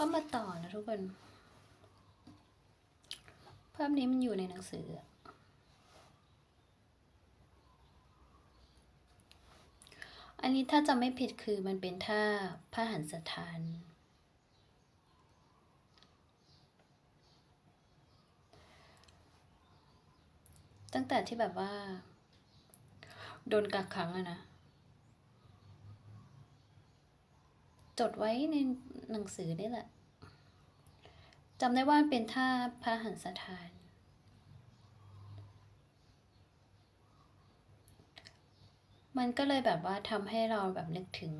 ก็มาต่อนะทุกคน ภาพนี้มันอยู่ในหนังสือ อันนี้ถ้าจำไม่ผิดคือมันเป็นท่าพระหันสถานตั้งแต่ที่แบบว่า โดนกักขังอะนะ จดไว้ใน หนังสือนี่แหละจำได้ว่าเป็นท่าพระหันสถาน มันก็เลยแบบว่าทำให้เราแบบนึกถึง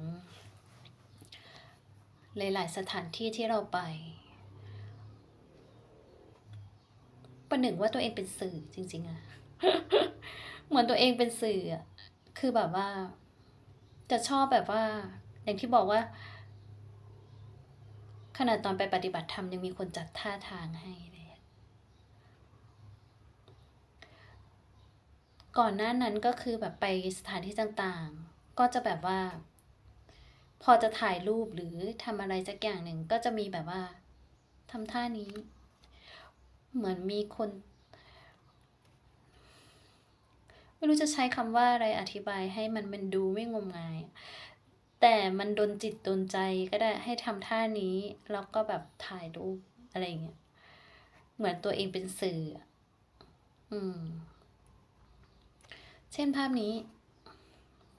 หลาย ๆ สถานที่ที่เราไปประหนึ่งว่าตัวเองเป็นสื่อจริง ๆอะเหมือนตัวเองเป็นสื่ออะคือแบบว่า จะชอบแบบว่า อย่างที่บอกว่า ขนาดตอนไปปฏิบัติธรรมยังมีคนจัดท่าทางให้เลยก่อนหน้านั้นก็คือแบบไปสถานที่ต่างๆ ก็จะแบบว่า พอจะถ่ายรูปหรือทำอะไรสักอย่างหนึ่งก็จะมีแบบว่าทำท่านี้ เหมือนมีคน ไม่รู้จะใช้คำว่าอะไรอธิบายให้มันมันดูไม่งมงาย แต่มันดนจิตดนใจก็ได้ให้ทำท่านี้ แล้วก็แบบถ่ายรูปอะไรเงี้ย เหมือนตัวเองเป็นสื่อ อืม เช่นภาพนี้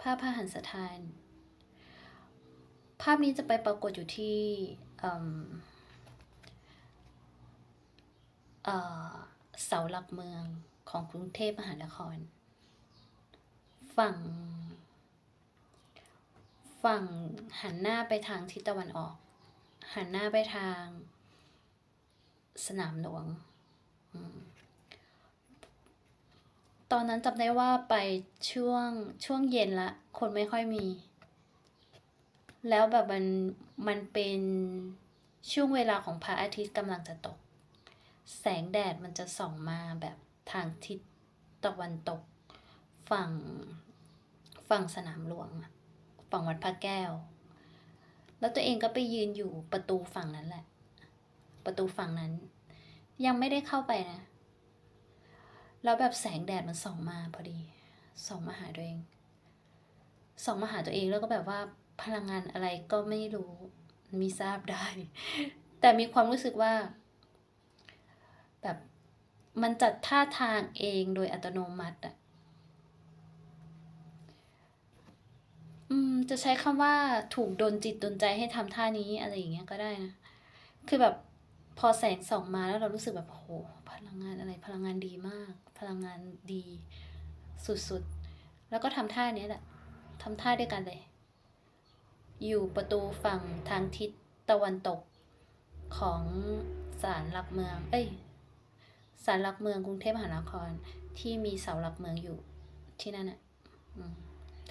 ภาพพระหันสถาน ภาพนี้จะไปปรากฏอยู่ที่อ๋อเสาหลักเมืองของกรุงเทพมหานคร ฝั่ง ฝั่งหันหน้าไปทางทิศตะวันออก หันหน้าไปทาง สนามหลวง ตอนนั้นจำได้ว่าไปช่วงช่วงเย็นละ คนไม่ค่อยมี แล้วแบบมันมันเป็นช่วงเวลาของพระอาทิตย์กำลังจะตก แสงแดดมันจะส่องมาแบบทางทิศตะวันตก ฝั่งฝั่งสนามหลวงอะ ฝั่งวัดพระแก้ว แล้วตัวเองก็ไปยืนอยู่ประตูฝั่งนั้นแหละ ประตูฝั่งนั้น ยังไม่ได้เข้าไปนะ แล้วแบบแสงแดดมันส่องมาพอดี ส่องมาหาตัวเอง ส่องมาหาตัวเองแล้วก็แบบว่าพลังงานอะไรก็ไม่รู้มีทราบได้ แต่มีความรู้สึกว่า แบบมันจัดท่าทางเองโดยอัตโนมัติอะอืม จะใช้คำว่าถูกดนจิตดนใจให้ทำท่านี้อะไรอย่างเงี้ยก็ได้นะ คือแบบพอแสงส่องมาแล้วเรารู้สึกแบบโอ้โหพลังงานอะไรพลังงานดีมาก พลังงานดีสุดๆ แล้วก็ทำท่านี้แหละทำท่าด้วยกันเลย อยู่ประตูฝั่งทางทิศตะวันตกของศาลหลักเมือง เอ้ยศาลหลักเมืองกรุงเทพมหานครที่มีเสาหลักเมืองอยู่ที่นั่นน่ะ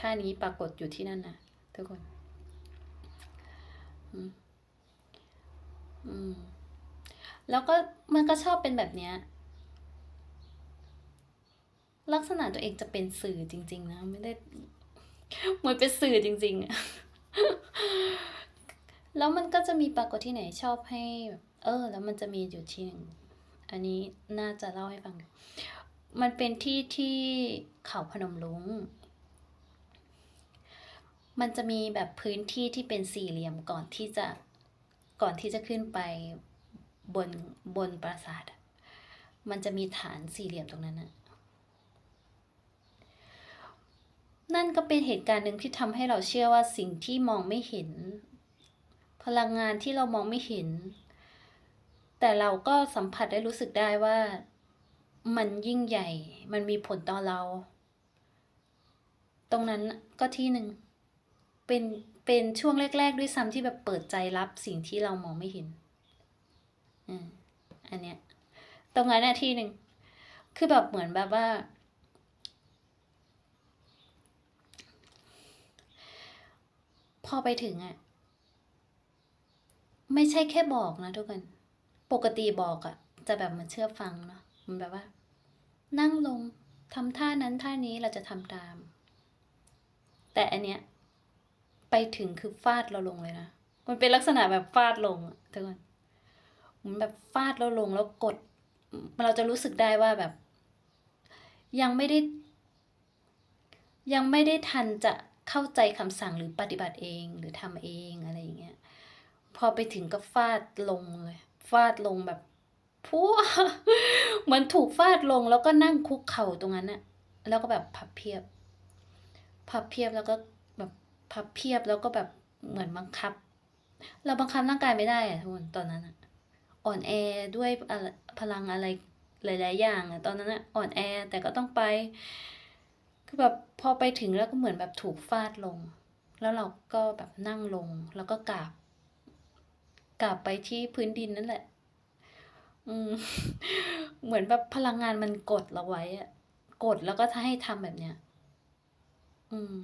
ท่านี้ปรากฏอยู่ที่นั่นนะ ทุกคน อืม อืม แล้วก็มันก็ชอบเป็นแบบเนี้ย ลักษณะตัวเองจะเป็นสื่อจริง ๆ นะ ไม่ได้เหมือนเป็นสื่อจริง ๆ แล้วมันก็จะมีปรากฏที่ไหนชอบให้แบบเออ แล้วมันจะมีอยู่ที่หนึ่งอันนี้น่าจะเล่าให้ฟัง มันเป็นที่ที่เขาพนมรุ้ง มันจะมีแบบพื้นที่ที่เป็นสี่เหลี่ยมก่อนที่จะก่อนที่จะขึ้นไปบนบนปราสาท มันจะมีฐานสี่เหลี่ยมตรงนั้นอะนั่นก็เป็นเหตุการณ์หนึ่งที่ทำให้เราเชื่อว่าสิ่งที่มองไม่เห็น พลังงานที่เรามองไม่เห็น แต่เราก็สัมผัสได้รู้สึกได้ว่ามันยิ่งใหญ่ มันมีผลต่อเรา ตรงนั้นก็ที่หนึ่ง เป็นเป็นช่วงแรก ๆ ด้วยซ้ำที่แบบเปิดใจรับสิ่งที่เรามองไม่เห็นอืมอันเนี้ย ตรงนั้นนาที่หนึ่งคือแบบเหมือนแบบว่า พอไปถึงอะไม่ใช่แค่บอกนะทุกคน ปกติบอกอะจะแบบมันเชื่อฟังเนาะมันแบบว่า นั่งลงทำท่านั้นท่านี้เราจะทำตาม แต่อันเนี้ย ไปถึงคือฟาดเราลงเลยนะ มันเป็นลักษณะแบบฟาดลงอะทุกคนมันแบบฟาดแล้วลงแล้วกด เราจะรู้สึกได้ว่าแบบ ยังไม่ได้ ยังไม่ได้ทันจะเข้าใจคำสั่งหรือปฏิบัติเองหรือทำเองอะไรอย่างเงี้ย พอไปถึงก็ฟาดลงเลยฟาดลงแบบพัวเหมือนถูกฟาดลงแล้วก็นั่งคุกเข่าตรงนั้นน่ะ แล้วก็แบบพับเพียบ พับเพียบแล้วก็ พับเพียบแล้วก็แบบเหมือนบังคับ เราบังคับร่างกายไม่ได้อะทุกคนตอนนั้นอ่อนแอด้วยพลังอะไรหลาย ๆ อย่างอะตอนนั้นอ่อนแอแต่ก็ต้องไป คือแบบพอไปถึงแล้วก็เหมือนแบบถูกฟาดลง แล้วเราก็แบบนั่งลงแล้วก็กราบกราบไปที่พื้นดินนั่นแหละ อืม เหมือนแบบพลังงานมันกดเราไว้อะกดแล้วก็ถ้าให้ทำแบบเนี้ย อืม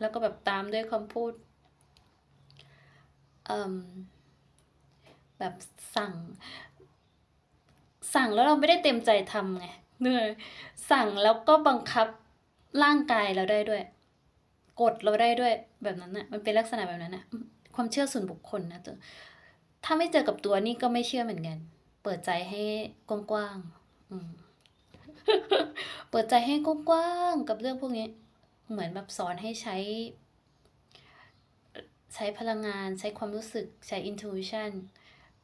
แล้วก็แบบตามด้วยคำพูดแบบสั่ง สั่งแล้วเราไม่ได้เต็มใจทำไงเหนื่อยสั่งแล้วก็บังคับร่างกายเราได้ด้วย กดเราได้ด้วยแบบนั้นน่ะมันเป็นลักษณะแบบนั้นน่ะความเชื่อส่วนบุคคลนะตัวถ้าไม่เจอกับตัวนี่ก็ไม่เชื่อเหมือนกัน เปิดใจให้กว้างๆเปิดใจให้กว้างๆกับเรื่องพวกนี้ เหมือนแบบสอนให้ใช้ ใช้พลังงาน ใช้ความรู้สึกใช้ intuition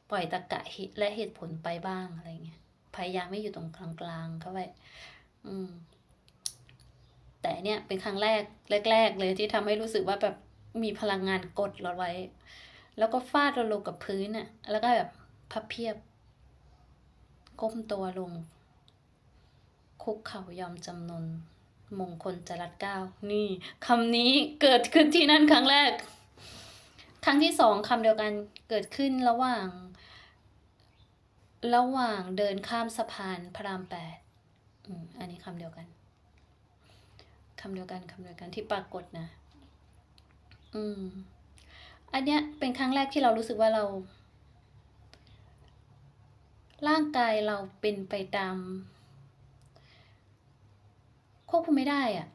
ปล่อยตรรกะเหตุและเหตุผลไปบ้างอะไรเงี้ยพยายามไม่อยู่ตรงกลางๆเข้าไว้อืม แต่เนี่ยเป็นครั้งแรกแรก ๆ เลยที่ทำให้รู้สึกว่าแบบมีพลังงานกดเราไว้ แล้วก็ฟาดเราลงกับพื้นน่ะแล้วก็แบบพับเพียบ ก้มตัวลง คุกเข่ายอมจำนน มงคลจรัดเก้านี่คำนี้เกิดขึ้นที่นั่นครั้งแรก ครั้งที่สองคำเดียวกันเกิดขึ้นระหว่าง ระหว่างเดินข้ามสะพานพระรามแปดอืมอันนี้คำเดียวกันคำเดียวกันคำเดียวกันที่ปรากฏนะ อืม อันเนี้ยเป็นครั้งแรกที่เรารู้สึกว่าเรา ร่างกายเราเป็นไปตาม ควบคุมไม่ได้อะ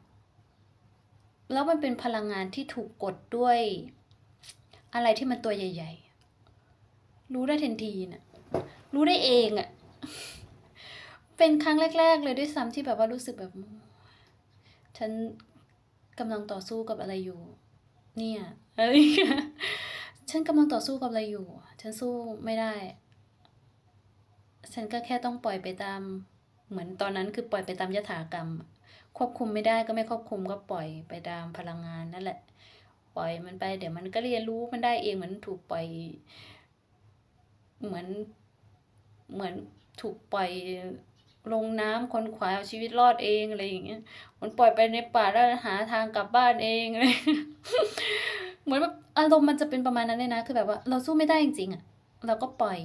แล้วมันเป็นพลังงานที่ถูกกดด้วย อะไรที่มันตัวใหญ่ ๆ รู้ได้ทันทีน่ะ รู้ได้เองอะเป็นครั้งแรก ๆ เลยด้วยซ้ำที่แบบว่ารู้สึกแบบ ฉันกำลังต่อสู้กับอะไรอยู่ เนี่ยอะไรฉันกำลังต่อสู้กับอะไรอยู่ ฉันสู้ไม่ได้ ฉันก็แค่ต้องปล่อยไปตาม เหมือนตอนนั้นคือปล่อยไปตามยถากรรม ควบคุมไม่ได้ก็ไม่ควบคุมก็ปล่อยไปตามพลังงานนั่นแหละ ปล่อยมันไปเดี๋ยวมันก็เรียนรู้มันได้เองเหมือนถูกปล่อย เหมือนเหมือนถูกปล่อยลงน้ำคนขวายเอาชีวิตรอดเองอะไรอย่างเงี้ย มันปล่อยไปในป่าแล้วหาทางกลับบ้านเองเลย เหมือนแบบอารมณ์มันจะเป็นประมาณนั้นเลยนะ คือแบบว่า เราสู้ไม่ได้จริงๆอะ เราก็ปล่อย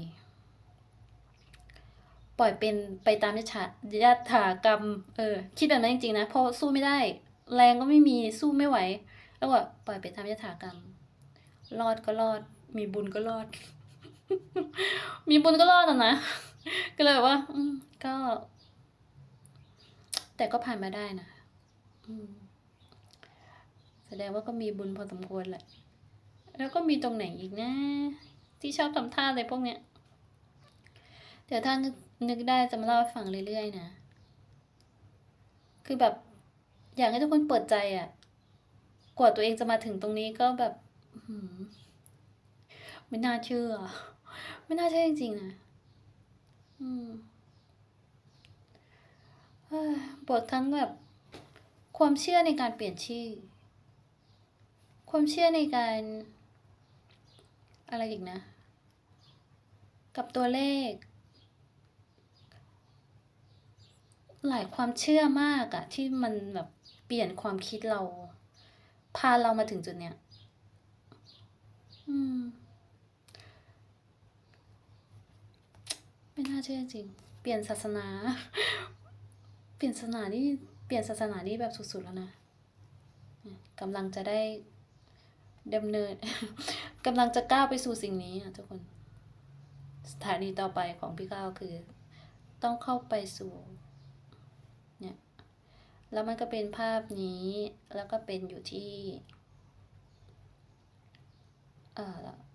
ปล่อยเป็นไปตามยถายถากรรม เออ คิดแบบนั้นจริงๆนะเพราะสู้ไม่ได้ แรงก็ไม่มีสู้ไม่ไหว แล้วก็ปล่อยไปตามยถากรรม รอดก็รอด มีบุญก็รอด มีบุญก็รอดอะนะก็เลยแบบว่า อืมก็ แต่ก็ผ่านมาได้นะอืมแสดงว่าก็มีบุญพอสมควรแหละ แล้วก็มีตรงไหนอีกนะ ที่ชอบทำท่าอะไรพวกเนี้ย เดี๋ยวถ้า นึกได้จะมาเล่าให้ฟังเรื่อยๆนะ คือแบบ อยากให้ทุกคนเปิดใจอะ่ะ กว่าตัวเองจะมาถึงตรงนี้ก็แบบไม่น่าเชื่อ ไม่น่าเชื่อจริงๆนะอืมเฮ้ยบททั้งแบบ ความเชื่อในการเปลี่ยนชื่อ ความเชื่อในการ อะไรอีกนะ กับตัวเลข หลายความเชื่อมากอะที่มันแบบเปลี่ยนความคิดเรา พาเรามาถึงจุดเนี้ยอืม ไม่น่าเชื่อจริง เปลี่ยนศาสนา เปลี่ยนศาสนานี่เปลี่ยนศาสนานี่แบบสุดๆแล้วนะกำลังจะได้ดำเนินกำลังจะก้าวไปสู่สิ่งนี้อะทุกคน สถานีต่อไปของพี่ก้าวคือ ต้องเข้าไปสู่ แล้วมันก็เป็นภาพนี้แล้วก็เป็นอยู่ที่เอ่อ